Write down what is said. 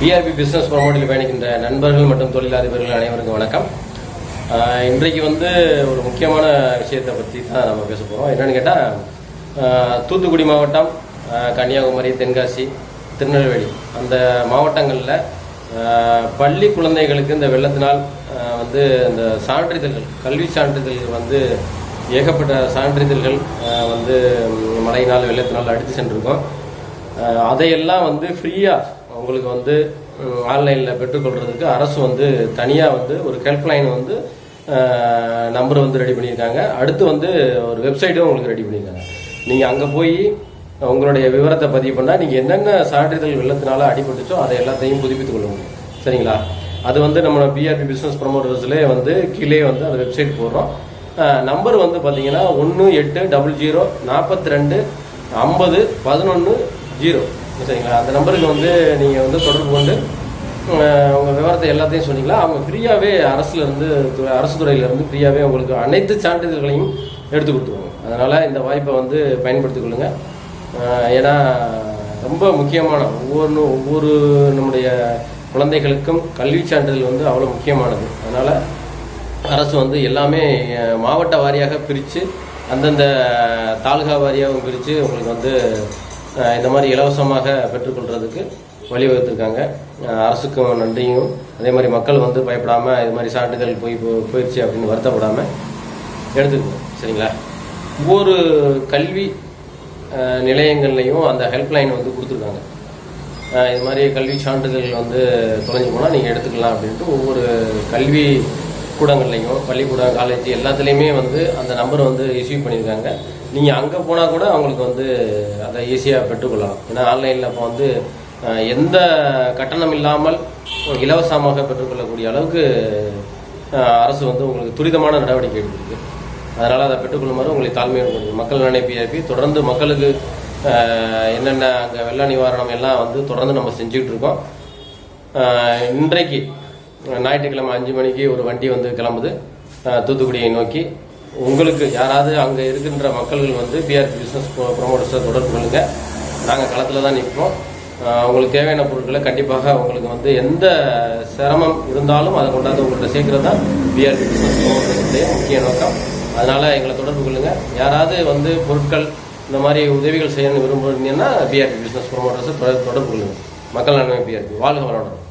PRP business ப்ரொமோட்டில் பயணிக்கின்ற நண்பர்கள் மற்றும் தொழிலதிபர்கள் அனைவருக்கும் வணக்கம். இன்றைக்கு வந்து ஒரு முக்கியமான விஷயத்தை பற்றி தான் நம்ம பேச போகிறோம் என்னென்னு கேட்டால் தூத்துக்குடி மாவட்டம் கன்னியாகுமரி தென்காசி திருநெல்வேலி. அந்த மாவட்டங்களில் பள்ளி குழந்தைகளுக்கு இந்த வெள்ளத்தினால் வந்து இந்த சான்றிதழ்கள் கல்வி சான்றிதழ்கள் வந்து ஏகப்பட்ட சான்றிதழ்கள் வந்து மழையினால் வெள்ளத்தினால் அடித்து சென்றிருக்கோம். அதையெல்லாம் வந்து ஃப்ரீயாக உங்களுக்கு வந்து ஆன்லைனில் பெற்றுக்கொள்கிறதுக்கு அரசு வந்து தனியாக வந்து ஒரு ஹெல்ப்லைன் வந்து நம்பர் வந்து ரெடி பண்ணியிருக்காங்க. அடுத்து வந்து ஒரு வெப்சைட்டும் உங்களுக்கு ரெடி பண்ணியிருக்காங்க. நீங்கள் அங்கே போய் உங்களுடைய விவரத்தை பதிவு பண்ணால் நீங்கள் என்னென்ன சான்றிதழ் வெள்ளத்தினால அடிபட்டுச்சோ அதை எல்லாத்தையும் புதுப்பித்துக் கொள்ள முடியும். சரிங்களா? அது வந்து நம்ம பிஆர்பி பிஸ்னஸ் ப்ரமோட்டர்ஸ்லேயே வந்து கீழே வந்து அந்த வெப்சைட் போடுறோம். நம்பர் வந்து பார்த்தீங்கன்னா ஒன்று எட்டு டபுள் ஜீரோ நாற்பத்தி ரெண்டு ஐம்பது பதினொன்று ஜீரோ சரிங்களா? அந்த நம்பருக்கு வந்து நீங்கள் வந்து தொடர்பு கொண்டு உங்கள் விவரத்தை எல்லாத்தையும் சொன்னீங்களா அவங்க ஃப்ரீயாகவே அரசுலேருந்து அரசு துறையிலேருந்து ஃப்ரீயாகவே உங்களுக்கு அனைத்து சான்றிதழ்களையும் எடுத்து கொடுத்துருவோம். அதனால் இந்த வாய்ப்பை வந்து பயன்படுத்திக் கொள்ளுங்கள் ஏன்னா ரொம்ப முக்கியமான ஒவ்வொன்றும் ஒவ்வொரு நம்முடைய குழந்தைகளுக்கும் கல்வி சான்றிதழ் வந்து அவ்வளோ முக்கியமானது. அதனால் அரசு வந்து எல்லாமே மாவட்ட வாரியாக பிரித்து அந்தந்த தாலுகா வாரியாகவும் பிரித்து உங்களுக்கு வந்து இந்த மாதிரி இலவசமாக பெற்றுக்கொள்றதுக்கு வழிவகுத்திருக்காங்க. அரசுக்கும் நன்றியும். அதே மாதிரி மக்கள் வந்து பயப்படாமல் இது மாதிரி சான்றிதழ் போய் போயிடுச்சு அப்படின்னு வருத்தப்படாமல் எடுத்துக்கணும். சரிங்களா? ஒவ்வொரு கல்வி நிலையங்கள்லையும் அந்த ஹெல்ப்லைன் வந்து கொடுத்துருக்காங்க. இது மாதிரி கல்வி சான்றிதழ்கள் வந்து தொலைஞ்சு போனால் நீங்கள் எடுத்துக்கலாம் அப்படின்ட்டு ஒவ்வொரு கல்வி கூடங்கள்லையும் பள்ளிக்கூடம் காலேஜ் எல்லாத்துலேயுமே வந்து அந்த நம்பர் வந்து இஷ்யூ பண்ணியிருக்காங்க. நீங்கள் அங்கே போனால் கூட அவங்களுக்கு வந்து அதை ஈஸியாக பெற்றுக்கொள்ளலாம். ஏன்னா ஆன்லைனில் இப்போ வந்து எந்த கட்டணம் இல்லாமல் இலவசமாக பெற்றுக்கொள்ளக்கூடிய அளவுக்கு அரசு வந்து உங்களுக்கு துரிதமான நடவடிக்கை எடுத்திருக்கு. அதனால் அதை பெற்றுக்கொள்ளுமாறு உங்களை தாழ்மையோடு கேட்டுக்கிறேன். மக்கள் நினைப்பியாப்பி தொடர்ந்து மக்களுக்கு என்னென்ன அங்கே வெள்ள நிவாரணம் எல்லாம் வந்து தொடர்ந்து நம்ம செஞ்சுக்கிட்டு இருக்கோம். இன்றைக்கு ஞாயிற்றுக்கிழமை அஞ்சு மணிக்கு ஒரு வண்டி வந்து கிளம்புது. தூத்துக்குடியை நோக்கி. உங்களுக்கு யாராவது அங்கே இருக்கின்ற மக்கள்கள் வந்து பிஆர்பி பிஸ்னஸ் ப்ரொமோட்டர்ஸை தொடர்பு கொள்ளுங்கள் நாங்கள் களத்தில் தான் நிற்போம். உங்களுக்கு தேவையான பொருட்களை கண்டிப்பாக உங்களுக்கு வந்து எந்த சிரமம் இருந்தாலும் அதை கொண்டாந்து உங்கள்கிட்ட சேர்க்கறது தான் பிஆர்பி பிஸ்னஸ் ப்ரொமோட்டர்ஸுடைய முக்கிய நோக்கம். அதனால் எங்களை தொடர்பு கொள்ளுங்க. யாராவது வந்து பொருட்கள் இந்த மாதிரி உதவிகள் செய்யணும்னு விரும்புறீங்கன்னா பிஆர்பி பிஸ்னஸ் ப்ரொமோட்டர்ஸை தொடர்பு கொள்ளுங்கள் மக்கள் நன்மை பிஆர்பி வாழ்க வளமுடன்.